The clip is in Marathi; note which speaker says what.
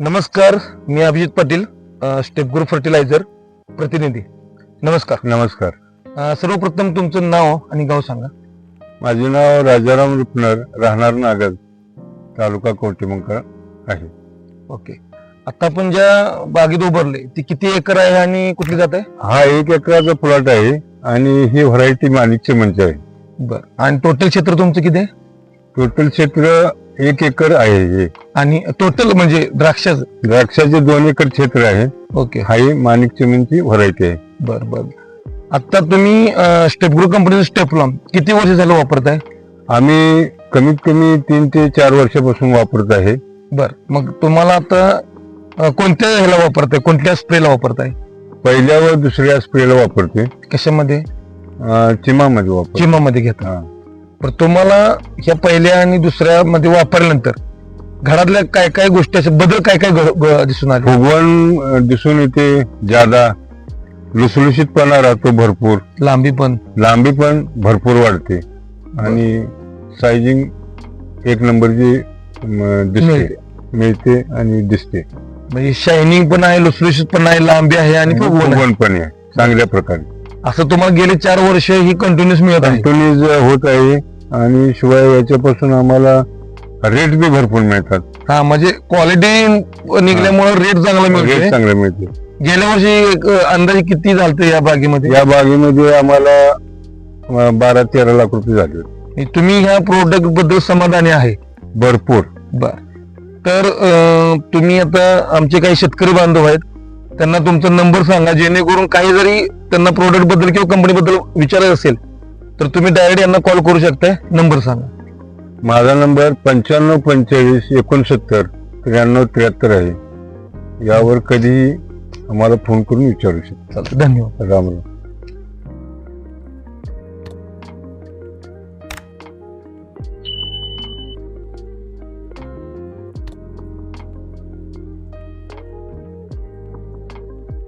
Speaker 1: नमस्कार मी Abhijit Patil Step Group fertiliser प्रतिनिधी. नमस्कार.
Speaker 2: नमस्कार.
Speaker 1: अ, सर्वप्रथम तुमचं नाव आणि गाव सांगा.
Speaker 2: माझे नाव राजाराम रुपनर राहणार नागद तालुका कवटेमंका आहे.
Speaker 1: ओके. आता आपण ज्या बागेत उभारले ती किती एकर आहे आणि कुठली जात आहे?
Speaker 2: हा एक एकराचा प्लॉट आहे आणि ही व्हरायटी माणिकचे मंच आहे.
Speaker 1: बर. आणि टोटल क्षेत्र तुमचं किती आहे?
Speaker 2: टोटल क्षेत्र एक एकर आहे हे.
Speaker 1: आणि टोटल म्हणजे द्राक्षाचं
Speaker 2: द्राक्षाचे दोन एकर क्षेत्र आहे.
Speaker 1: ओके.
Speaker 2: हा ही माणिक चिमणची व्हरायटी आहे.
Speaker 1: बर बर. आता तुम्ही स्टेप ग्रुप कंपनीचं स्टेप लॉन किती वर्ष झालं वापरताय?
Speaker 2: आम्ही कमीत कमी तीन ते चार वर्षापासून वापरत आहे.
Speaker 1: बर. मग तुम्हाला आता अ, कोणत्या ह्याला वापरताय? कोणत्या स्प्रेला वापरताय?
Speaker 2: पहिल्या व दुसऱ्या स्प्रेला वापरते
Speaker 1: कशामध्ये?
Speaker 2: अं, चिमामध्ये वापर
Speaker 1: चिमामध्ये घेता.
Speaker 2: हा.
Speaker 1: पण तुम्हाला ह्या पहिल्या आणि दुसऱ्या मध्ये वापरल्यानंतर घरातल्या काय काय गोष्टी असे बदल काय काय घड- दिसून आले?
Speaker 2: फुगवण अं, दिसून येते जादा लुसलुशीतपणा राहतो भरपूर.
Speaker 1: लांबी पण.
Speaker 2: लांबी पण भरपूर वाढते. आणि सायझिंग एक नंबरची म, दिसते.
Speaker 1: मिळते.
Speaker 2: मिळते आणि दिसते.
Speaker 1: म्हणजे शायनिंग पण आहे लुसलुशीत पण आहे लांबी आहे आणि फुगवण आहे.
Speaker 2: फुगवण पण आहे. चांगल्या प्रकारे.
Speaker 1: असं तुम्हाला गेले चार वर्ष ही कंटिन्युअस मिळत आहे.
Speaker 2: कंटिन्यूज होत आहे आणि शिवाय याच्यापासून आम्हाला रेट बी भरपूर मिळतात.
Speaker 1: हा म्हणजे क्वालिटी निघल्यामुळे रेट चांगला
Speaker 2: रेट
Speaker 1: मिळतो
Speaker 2: चांगले मिळते
Speaker 1: गेल्या वर्षी एक, अंदाजे किती झालं या बागेमध्ये?
Speaker 2: या बागेमध्ये आम्हाला अ, बारा तेरा लाख रुपये झाले.
Speaker 1: तुम्ही ह्या प्रोडक्टबद्दल समाधानी आहे?
Speaker 2: भरपूर.
Speaker 1: बर. तर अं, तुम्ही आता आमचे काही शेतकरी बांधव आहेत त्यांना तुमचा नंबर सांगा जेणेकरून काही जरी त्यांना प्रोडक्टबद्दल किंवा कंपनी बद्दल विचारायचं असेल तर तुम्ही डायरेक्ट यांना कॉल करू शकताय. नंबर सांगा.
Speaker 2: माझा नंबर पंच्याण्णव पंचेचाळीस एकोणसत्तर त्र्याण्णव त्र्याहत्तर आहे. यावर कधीही आम्हाला फोन करून विचारू शकता.
Speaker 1: चालतं धन्यवाद.
Speaker 2: राम राम.